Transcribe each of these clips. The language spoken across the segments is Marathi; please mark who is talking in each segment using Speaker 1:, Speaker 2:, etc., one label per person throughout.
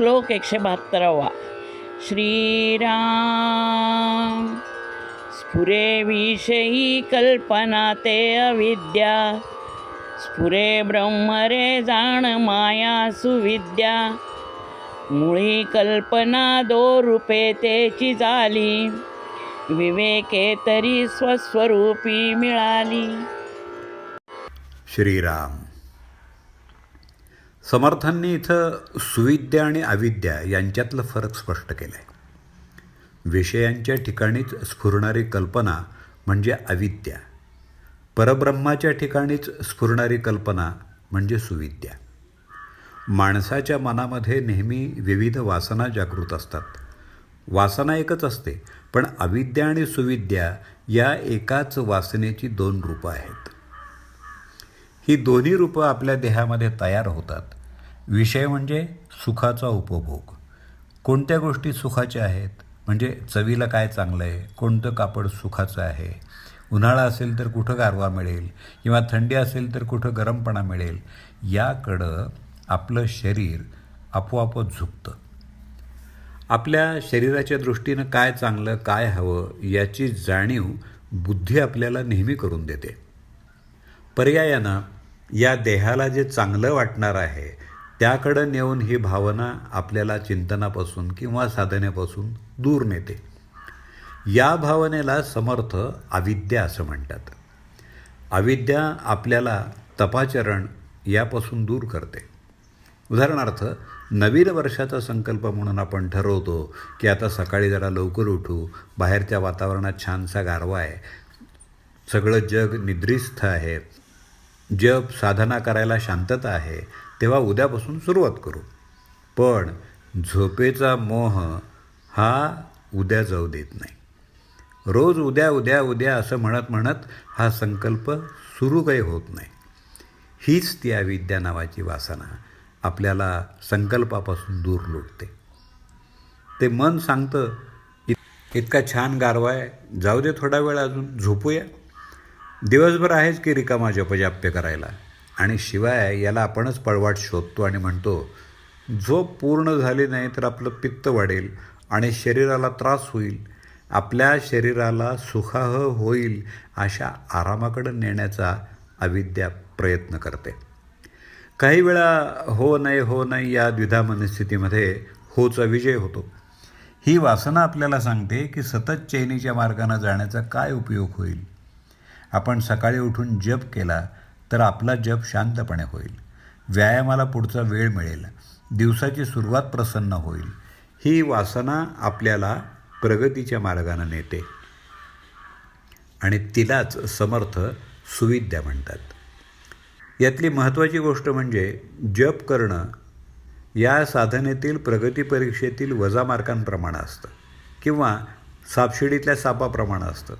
Speaker 1: श्लोक एकशे बहात्तरावा. श्रीराम स्फुरे विषयी कल्पना ते अविद्या स्फुरे ब्रह्म रे जाण माया सुविद्या मुळी कल्पना दो रूपे तेची झाली विवेके तरी स्वस्वरूपी मिळाली.
Speaker 2: श्रीराम समर्थांनी इथं सुविद्या आणि अविद्या यांच्यातलं फरक स्पष्ट केला आहे विषयांच्या ठिकाणीच स्फुरणारी कल्पना म्हणजे अविद्या. परब्रह्माच्या ठिकाणीच स्फुरणारी कल्पना म्हणजे सुविद्या. माणसाच्या मनामध्ये नेहमी विविध वासना जागृत असतात. वासना एकच असते पण अविद्या आणि सुविद्या या एकाच वासनेची दोन रूपं आहेत. ही दोन्ही रूपं आपल्या देहामध्ये तयार होतात. विषय म्हणजे सुखाचा उपभोग. कोणत्या गोष्टी सुखाच्या आहेत? म्हणजे चवीला काय चांगलं आहे? कोणतं कापड सुखाचं आहे? उन्हाळा असेल तर कुठं गारवा मिळेल? किंवा थंडी असेल तर कुठं गरमपणा मिळेल? याकडं आपलं शरीर आपोआपच झुकतं. आपल्या शरीराच्या दृष्टीनं काय चांगलं काय हवं याची जाणीव बुद्धी आपल्याला नेहमी करून देते. पर्यायानं या देहाला जे चांगलं वाटणार आहे त्याकडं नेऊन ही भावना आपल्याला चिंतनापासून किंवा साधनेपासून दूर नेते. या भावनेला समर्थ अविद्या असं म्हणतात. अविद्या आपल्याला तपाचरण यापासून दूर करते. उदाहरणार्थ नवीन वर्षाचा संकल्प म्हणून आपण ठरवतो की आता सकाळी जरा लवकर उठू बाहेरच्या वातावरणात छानसा गारवा आहे सगळं जग निद्रिस्थ आहे जप साधना करायला शांतता आहे तेव्हा उद्यापासून सुरुवात करू. पण झोपेचा मोह हा उद्या जाऊ देत नाही. रोज उद्या उद्या उद्या असं म्हणत म्हणत हा संकल्प सुरू काही होत नाही. हीच ती अविद्या नावाची वासना आपल्याला संकल्पापासून दूर लोटते. ते मन सांगतं इतका छान गारवा आहे जाऊ दे थोडा वेळ अजून झोपूया. दिवसभर आहेच की रिकामा जपजाप्य करायला. आणि शिवाय याला आपणच पळवाट शोधतो आणि म्हणतो झोप पूर्ण झाली नाही तर आपलं पित्त वाढेल आणि शरीराला त्रास होईल. आपल्या शरीराला सुखाह होईल अशा आरामाकडे नेण्याचा अविद्या प्रयत्न करते. काही वेळा हो नाही हो नाही या द्विधा मनस्थितीमध्ये होचा विजय होतो. ही वासना आपल्याला सांगते की सतत चैनीच्या मार्गाने जाण्याचा काय उपयोग होईल? आपण सकाळी उठून जप केला तर आपला जप शांतपणे होईल. व्यायामाला पुढचा वेळ मिळेल. दिवसाची सुरुवात प्रसन्न होईल. ही वासना आपल्याला प्रगतीच्या मार्गाने नेते. आणि तिलाच समर्थ सुविद्या म्हणतात. यातली महत्त्वाची गोष्ट म्हणजे जप करणं या साधनेतील प्रगती परीक्षेतील वजा मार्कांप्रमाणे असतं. किंवा सापशिडीतल्या सापाप्रमाणे असतं.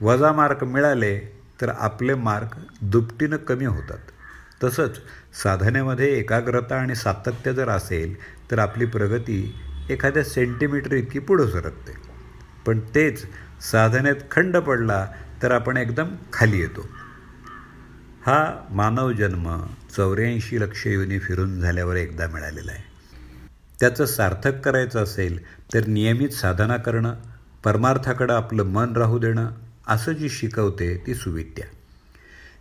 Speaker 2: वजा मार्क मिळाले तर आपले मार्क दुपटीनं कमी होतात. तसंच साधनेमध्ये एकाग्रता आणि सातत्य जर असेल तर आपली प्रगती एखाद्या सेंटीमीटर इतकी पुढं सरकते. पण तेच साधनेत खंड पडला तर आपण एकदम खाली येतो. हा मानव जन्म चौऱ्याऐंशी लक्ष युनी फिरून झाल्यावर एकदा मिळालेला आहे. त्याचं सार्थक करायचं असेल तर नियमित साधना करणं परमार्थाकडं आपलं मन राहू देणं असं जी शिकवते ती सुविद्या.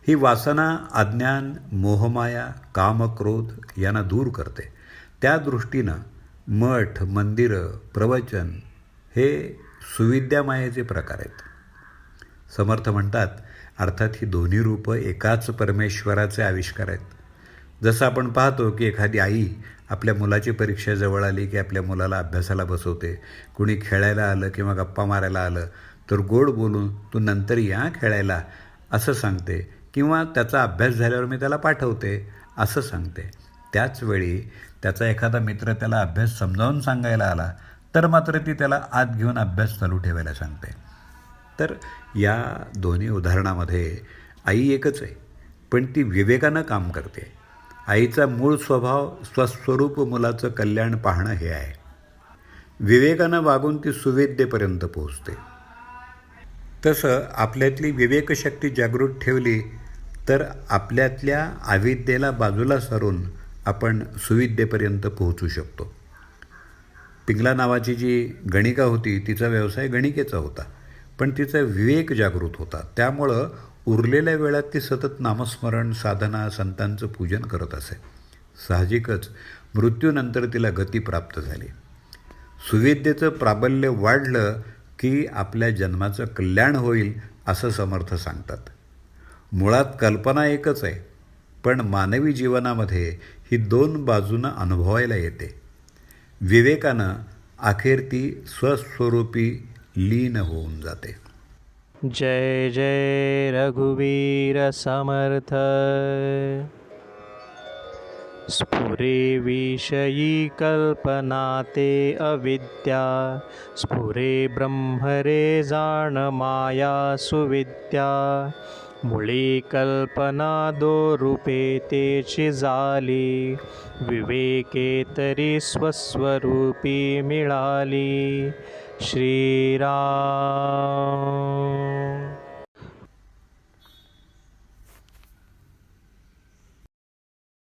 Speaker 2: ही वासना अज्ञान मोहमाया कामक्रोध यांना दूर करते. त्या दृष्टीनं मठ मंदिरं प्रवचन हे सुविद्यामायेचे प्रकार आहेत. समर्थ म्हणतात अर्थात ही दोन्ही रूपं एकाच परमेश्वराचे आविष्कार आहेत. जसं आपण पाहतो की एखादी आई आपल्या मुलाची परीक्षा जवळ आली की आपल्या मुलाला अभ्यासाला बसवते कुणी खेळायला आलं किंवा गप्पा मारायला आलं तर गोड बोलून तू नंतर या खेळायला असं सांगते. किंवा त्याचा अभ्यास झाल्यावर मी त्याला पाठवते असं सांगते. त्याचवेळी त्याचा एखादा मित्र त्याला अभ्यास समजावून सांगायला आला तर मात्र ती त्याला आत घेऊन अभ्यास चालू ठेवायला सांगते. तर या दोन्ही उदाहरणामध्ये आई एकच आहे पण ती विवेकानं काम करते. आईचा मूळ स्वभाव स्वस्वरूप मुलाचं कल्याण पाहणं हे आहे. विवेकानं वागून ती सुवेद्येपर्यंत पोहोचते. तसं आपल्यातली विवेकशक्ती जागृत ठेवली तर आपल्यातल्या अविद्येला बाजूला सारून आपण सुविद्येपर्यंत पोहोचू शकतो. पिंगला नावाची जी गणिका होती तिचा व्यवसाय गणिकेचा होता पण तिचा विवेक जागृत होता. त्यामुळं उरलेल्या वेळात ती सतत नामस्मरण साधना संतांचं पूजन करत असे. साहजिकच मृत्यूनंतर तिला गती प्राप्त झाली. सुविद्येचं प्राबल्य वाढलं की आपल्या जन्माचं कल्याण होईल असं समर्थ सांगतात. मुळात कल्पना एकच आहे पण मानवी जीवनामध्ये ही दोन बाजूनं अनुभवायला येते. विवेकानं अखेर ती स्वस्वरूपी लीन होऊन जाते.
Speaker 3: जय जय रघुवीर समर्थ. स्फुरे विषयी कल्पना ते अविद्या। स्फुरे ब्रह्मरे जाण माया सुविद्या। मुळी कल्पना दो रूपे तेची झाली विवेके तरी स्वस्वरूपी मिळाली। श्रीराम